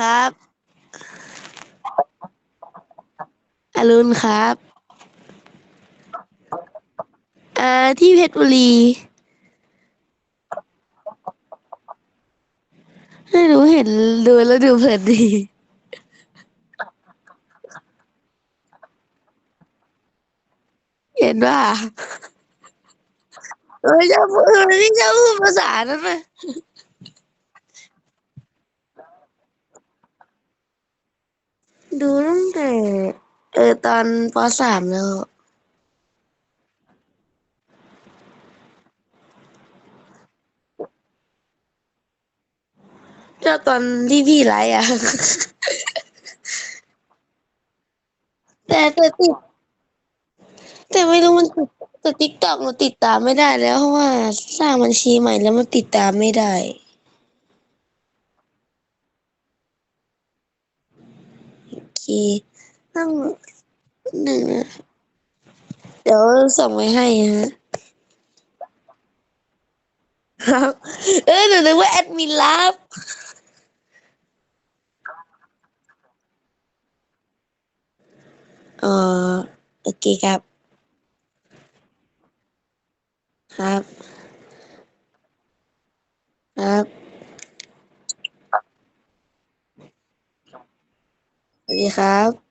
ครับ อรุณครับ อ่า ที่เพชรบุรีไม่รู้เห็นดูแล้วดูเพลินดี เห็นว่าเออจะพูดจะพูดภาษานั้นไหม ดูตั้งแต่เออตอนปสามแล้วก็ตอนที่พี่ไลฟ์อะ แต่แต่ติดแต่ไม่รู้มันติดแต่ติ๊กต็อกหนูติดตามไม่ได้แล้วเพราะว่าสร้างบัญชีใหม่แล้วมันติดตามไม่ได้ โอ เคต้องหนึ่งนะเดี๋ยวส่งไปให้ฮะครับ เออหนูนึกว่าแอดมินลับเออโอเคครับ ครับ สวัสดีครับ